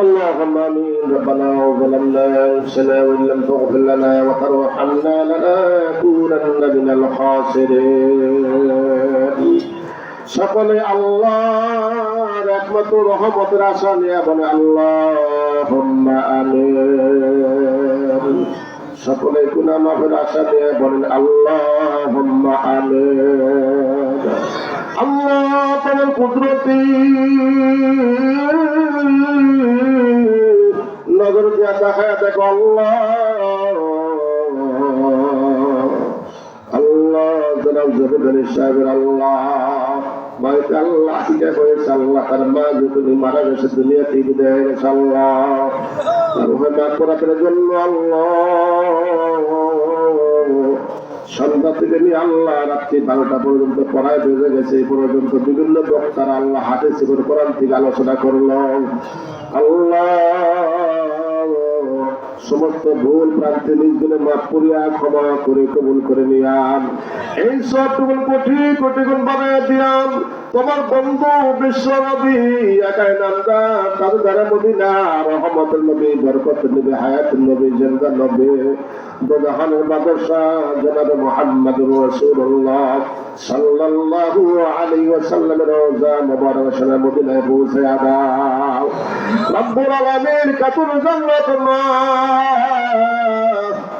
اللهم امين ربنا وظلمنا انفسنا وان لم تغفر لنا وترحمنا لنكونن من الخاسرين সকলে আল্লাহর একমাত্র রহমতের আশা নিয়ে বলে আল্লাহ আমিন সকলে গুনা মাফের আশা নিয়ে বলেন আল্লাহ আমিন আল্লাহ তোমার কুদরতি নজর দিয়া দেখায় দেখো আল্লাহ। আল্লাহ জনাব জবেদার সাহেবের আল্লাহ। বাড়িতে আল্লাহ আকিকা হয়েছে আল্লাহ। তার মা যে তুমি মারা গেছে দুনিয়া থেকে দেয় গেছে আল্লাহ। তার ওখানে ডাক করাতের জন্য আল্লাহ? সন্ধ্যা থেকে নিয়ে আল্লাহ রাত্রি বারোটা পর্যন্ত পড়ায় বেজে গেছে, এই পর্যন্ত বিভিন্ন বক্তারা আল্লাহ হাতে শিবর কোরআন থেকে আলোচনা করল। আল্লাহ সমস্ত ভুল প্রান্তে নিজগুলো মাফ করিয়া ক্ষমা করে কবুল করে নিয়াম। এই সব টুকুন কোটি কোটি গুণ বানায় দিয়াম তোমার বন্ধু বিশ্ব নবী, একাই নামদা তার দ্বারা মদিনা রহমতের নবী বরকত নবী হায়াত নবী জেন্দা নবী। দোজাহানের বাদশাহ জনাব মোহাম্মদ রসুল্লাহ সাল্লাল্লাহু আলাইহি ওয়াসাল্লামের রওজা মুবারক শরীফ মদিনায় পৌঁছে দাও। রব্বুল আলামিন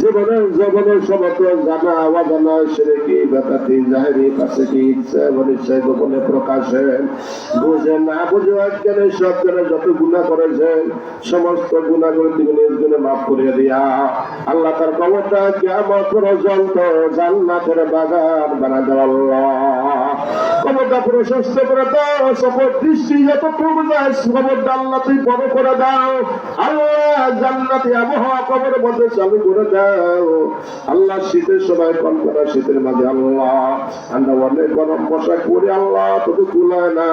জীবনের জগনের সমস্ত জানা অজানা সেরেকি বেতাতি জাহেরি কাছে কি ইচ্ছা অনিচ্ছা গোপনে প্রকাশে বুঝে না বুঝে অজ্ঞানে সজ্ঞানে যত গুণা করেছেন, সমস্ত গুণাগুলো তিনি নিজ গুণে মাফ করিয়ে দিয়া। আল্লাহ তার কবরটা কেমন পর্যন্ত জান্নাতের বাগান বানা দেওয়া আল্লাহ। কবরটা প্রশস্ত করে দাও সকল দৃষ্টি যতটুকু যায় কবরটা আল্লাহ বড় করে দাও। আল্লাহ জান্নাতি আবহাওয়া কবরের মধ্যে চালু করে দাও। আল্লাহ শীতের সময় কল্পনা শীতের মাঝে আল্লাহ। আমরা অনেক গরম পোশাক পরি, আল্লাহ তুমি কুলায় না।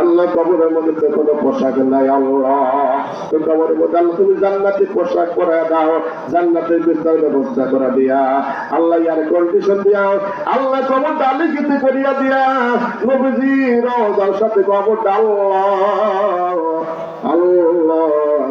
আল্লাহ, কবরের মধ্যে তো কোনো পোশাক নাই, আল্লাহ। তো কবরের মধ্যে আল্লাহ, তুমি জান্নাতি পোশাক পরে দাও, জান্নাতের বিস্তার ব্যবস্থা করে দিয়া। আল্লাহ, ইয়ার কন্ডিশন দিয়া। আল্লাহ কবরটা আলিখিত করিয়া দিয়া। নবীজি, রওজার সাথে কবরটা আল্লাহ। আল্লাহ।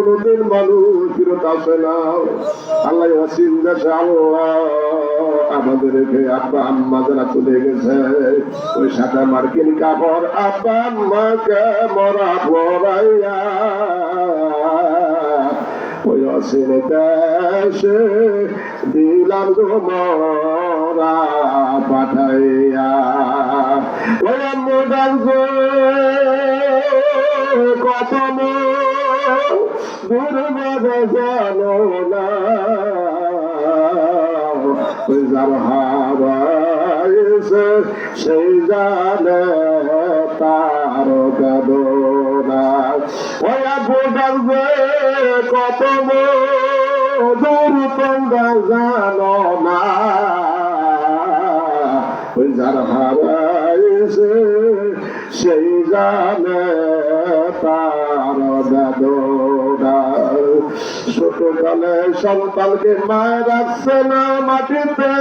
কোনোদিন মানুষ ফিরত আসে না। আল্লাহ ওয়াসিম দেশে আল্লাহ আমাদেরকে আব্বা আম্মা যারা চলে গেছে, ওই সাদা মার্কিন কাপড় আব্বা আম্মাকে মরা পড়াইয়া ওই অসির দেশে দিলাম গো মরা পাঠাইয়া। ওই মোডাল গো কত দুর্বাদ জানো না যার হারাইছে সেই জানে তার বেদনা ওই গোটাল যে কত দূর তোমরা জানো না যার হারাইছে সেই জানে তার বেদনা ছোটকালে সন্তানকে মায়ের রাখছে না মাটিতে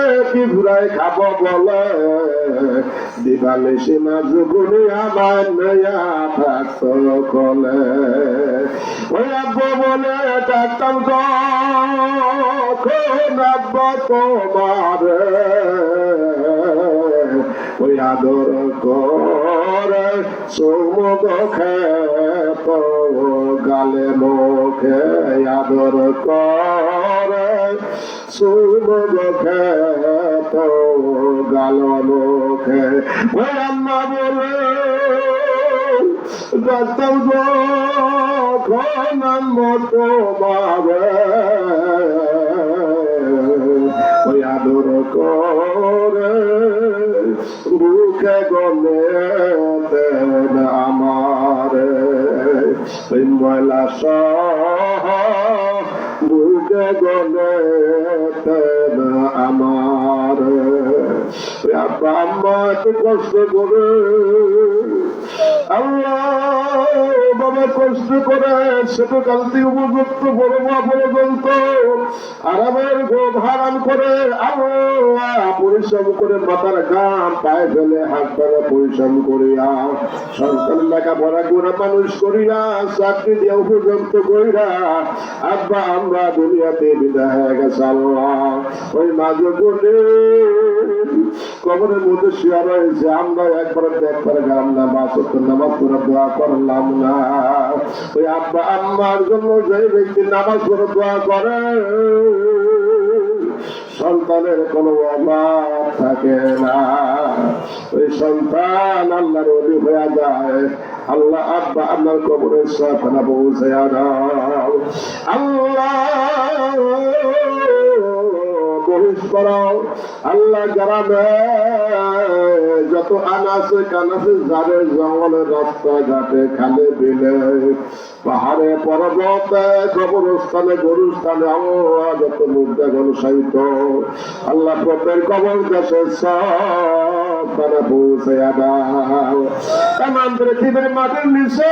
ঘুরাই খাব বলে? দিবালে সীমা যুগুনি আমার নয়া থাকতো কলে। ওই আব্বু বলে, ডাক্তার তোমার? আদর করে সৌমগ খেত গালে মুখে আদর করে সৌমগ খেত গাল মুখে। আম্মা বলে ডাক্তার যখন মতো ওই আদর করে বুকে গলে দেন আমার। সহ বুকে গলে আমার। আব্বা কষ্ট করে আল্লাহ বাবা কষ্ট করে ছোট কাল থেকে উপযুক্ত মা পর্যন্ত আরামের গোধ হারাম করে পরিশ্রম করে মাথার গাম পায়ে ফেলে হাত পায়ে পরিশ্রম করিয়া, সন্তান লেখাপড়া করে মানুষ করিয়া, চাকরি দিয়ে উপযুক্ত করিয়া, আব্বা আমরা দুনিয়াতে বিদায় হয়ে গেছে আল্লাহ। ওই মাঝে বলে, কবরের মধ্যে শুয়ে রয়েছে, আমরা একবার একবার গেলাম না বা সত্য নামাজ পড়ে দোয়া করলাম না। ওই আব্বা আম্মার জন্য যে ব্যক্তি নামাজ পড়ে দোয়া করে, সন্তানের কোনো অভাব থাকে না। ওই সন্তান আল্লাহর অলি হয়ে যায়। আল্লাহ আব্বা আমার কবরের সাথে পৌঁছে দাও আল্লাহ বহিষ করাও। আল্লাহ গ্রামে যত আনাসে কানাসে যাবে, জঙ্গলে রাস্তা ঘাটে খালে বিলে। পাহাড়ে, পর্বতে, কবরস্থানে, গরুস্থানে আল্লাহ যত মুদ্রা গণসাহিত। আল্লাহ প্রত্যেক কবর দেশে সব তারা পৌঁছে তামাম পৃথিবীর মাটির নিচে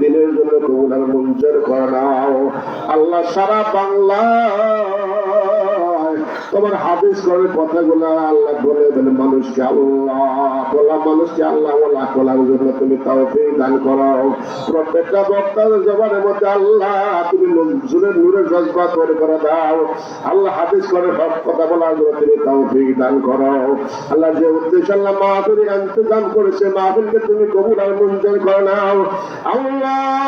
দিনের জন্য কবুল আর মঞ্জুর করে আল্লাহ সারা বাংলা তোমার হাদিস করে কথাগুলা আল্লাহ বলে বলে মানুষকে আল্লাহ বলা, মানুষকে আল্লাহ বলা বলার জন্য তুমি তাও দান করো। প্রত্যেকটা বক্তার জবানের মধ্যে আল্লাহ, তুমি নজরুলের নূরের জজবা করে করে দাও। আল্লাহ হাদিস করে সব কথা বলার জন্য তুমি তাও দান করো। আল্লাহ যে উদ্দেশ্য আল্লাহ মাহফিল ইন্তজাম করেছে, মাহফিলকে তুমি কবুল আর মঞ্জুর করে নাও। আল্লাহ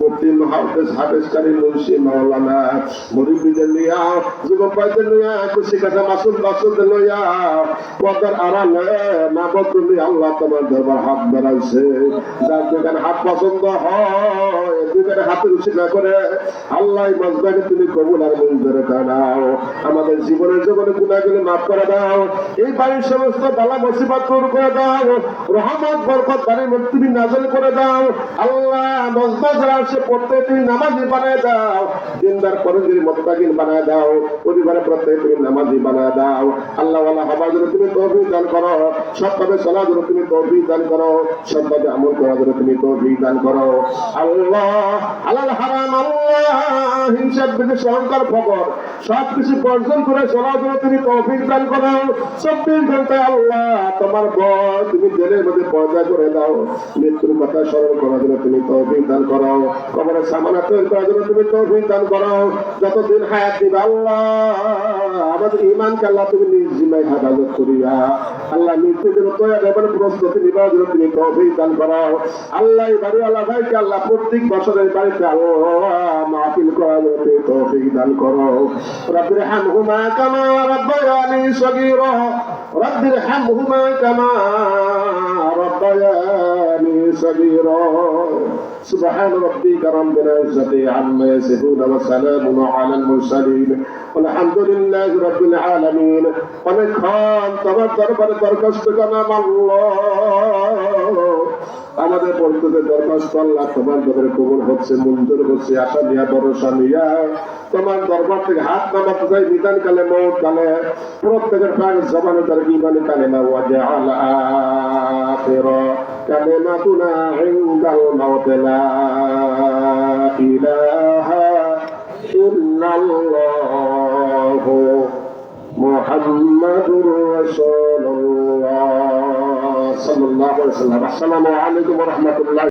মুফতি মহাদেশ মুরিবিদের লইয়া মাসুল বাসুদ লইয়া আড়ালে আল্লাহ তোমার দরবার হাত বাড়াইছে। যার হাত পছন্দ হয় না করে আল্লাহ তুমি কবুল আর মঞ্জুর দাও। আমাদের জীবনের জীবনে গুণাগুলি মাফ করে দাও। এই বাড়ির সমস্ত বালা মুসিবত দূর করে দাও। রহমত, বরকত বাড়ির মধ্যে তুমি নাজল করে দাও। আল্লাহ মজবা যারা আছে প্রত্যেক তুমি নামাজি বানায় দাও। দিনদার পরজীর মতবাগিন বানায় দাও, পরিবারের প্রত্যেক তুমি নামাজি বানায় দাও। আল্লাহ আল্লাহ হবার জন্য তুমি তৌফিক দান করো, সৎভাবে চলার জন্য তুমি তৌফিক দান করো, সৎভাবে আমল করার জন্য তুমি তৌফিক দান করো। আল্লাহ হালাল হারাম, আল্লাহ, হিংসার বিদেশ অহংকার খবর সব কিছু বর্জন করে চলার তুমি তৌফিক দান করো। আল্লাহ, তোমার তুমি জেলের মধ্যে করে দাও। মৃত্যুর কথা স্মরণ করার জন্য তুমি তৌফিক দান করো করো কবরের সামানা তৈরি করার জন্য তুমি তৌফিক দান করো যতদিন হায়াত দিবে আল্লাহ আমাদের ইমানকে আল্লাহ তুমি নিজ জিম্মায় হেফাজত করিয়া আল্লাহ মৃত্যুর জন্য তৈরি এবার প্রস্তুতি নিবার জন্য তুমি তৌফিক দান করো আল্লাহ এই বাড়ি আল্লাহ ভাইকে আল্লাহ প্রত্যেক বছরের বাড়িতে আল্লাহ মাহফিল করার জন্য তুমি তৌফিক দান করো রব্বির হামহুমা কামা রব্বায়ানি সগীরা রব্বির হামহুমা কামা ربياني صغيرا سبحان ربك رب العزة عما يصفون وسلام على المرسلين والحمد لله رب العالمين অনেকক্ষণ তোমার দরবারে দরখাস্ত জানাম আল্লাহ আমাদের পরিস্থিতির দরখাস্ত আল্লাহ তোমার দরবারে কবুল হচ্ছে মঞ্জুর হচ্ছে আশা নিয়া ভরসা নিয়া তোমার দরবার থেকে হাত নামাতে যাই বিধান কালে মৌত কালে প্রত্যেকের প্রাণ জমানে তার বিমানে কালে না ওয়াজে আল আখির কালেমাতুনা ইনদাল মাউত লা ইলাহা ইল্লাল্লাহ মুহাম্মাদুর রাসূলুল্লাহ সাল্লাল্লাহু আলাইহি ওয়াসাল্লাম আসসালামু আলাইকুম ওয়া রাহমাতুল্লাহ